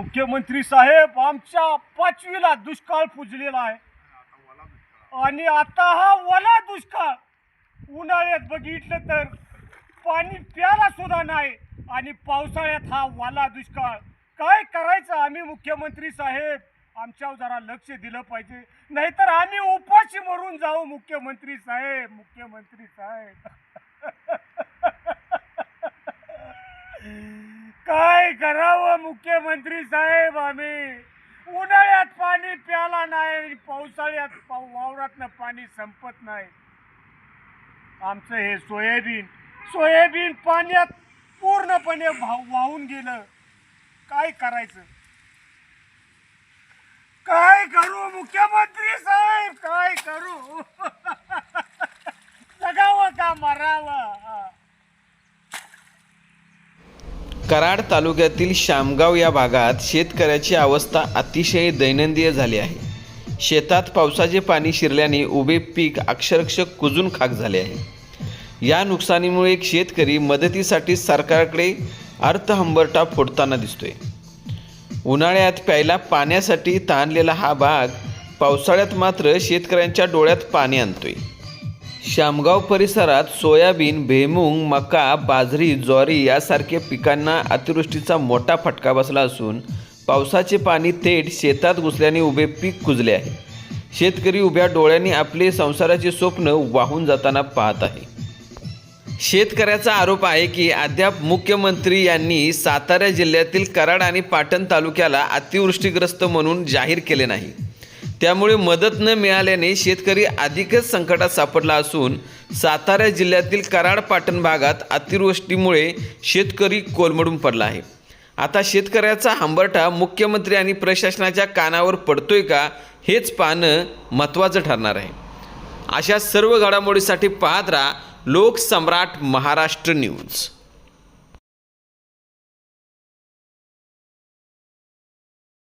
मुख्यमंत्री साहेब आमच्या पाचवीला दुष्काळ पुजलेला आहे. आणि आता हा वला दुष्काळ. उन्हाळ्यात बघितलं तर पाणी प्याला सुद्धा नाही आणि पावसाळ्यात हा वाला दुष्काळ. काय करायचं आम्ही मुख्यमंत्री साहेब? आमच्यावर जरा लक्ष दिलं पाहिजे. नाहीतर आम्ही उपाशी मरून जाऊ मुख्यमंत्री साहेब मुख्यमंत्री साहेब. काय करावं मुख्यमंत्री साहेब आम्ही? उन्हाळ्यात पाणी प्याला नाही पावसाळ्यात पाव वावरातनं पाणी संपत नाही. आमचं हे सोयाबीन सोयाबीन पाण्यात पूर्णपणे वाहून गेलं. काय करायचं? काय करू मुख्यमंत्री साहेब काय करू जगावं का मरावं हा. कराड तालुक्यातील शामगाव या भागात शेतकऱ्याची अवस्था अतिशय दैनंदिय झाली आहे. शेतात पावसाचे पाणी शिरल्याने उभे पीक अक्षरशः कुजून खाक झाले आहे. या नुकसानीमुळे एक शेतकरी मदतीसाठी सरकारकडे अर्थहंबरटा फोडताना दिसतोय. उन्हाळ्यात प्यायला पाण्यासाठी ताणलेला हा भाग पावसाळ्यात मात्र शेतकऱ्यांच्या डोळ्यात पाणी आणतोय. शामगाव परिसरात सोयाबीन भुईमूग मका बाजरी ज्वारी यासारख्या पिकांना अतिवृष्टीचा मोठा फटका बसला असून पावसाचे पाणी थेट शेतात घुसल्याने उभे पीक कुजले आहे. शेतकरी उभ्या डोळ्यांनी आपले संसाराचे स्वप्न वाहून जाताना पाहत आहे. शेतकऱ्याचा आरोप आहे की अद्याप मुख्यमंत्री यांनी सातारा जिल्ह्यातील कराड आणि पाटण तालुक्याला अतिवृष्टीग्रस्त म्हणून जाहीर केले नाही. त्यामुळे मदत न मिळाल्याने शेतकरी अधिकच संकटात सापडला असून सातारा जिल्ह्यातील कराड पाटण भागात अतिवृष्टीमुळे शेतकरी कोलमडून पडला आहे. आता शेतकऱ्याचा हंबरटा मुख्यमंत्री आणि प्रशासनाच्या कानावर पडतोय का हेच पाहणं महत्त्वाचं ठरणार आहे. अशा सर्व घडामोडीसाठी पाहत राहा लोकसम्राट महाराष्ट्र न्यूज.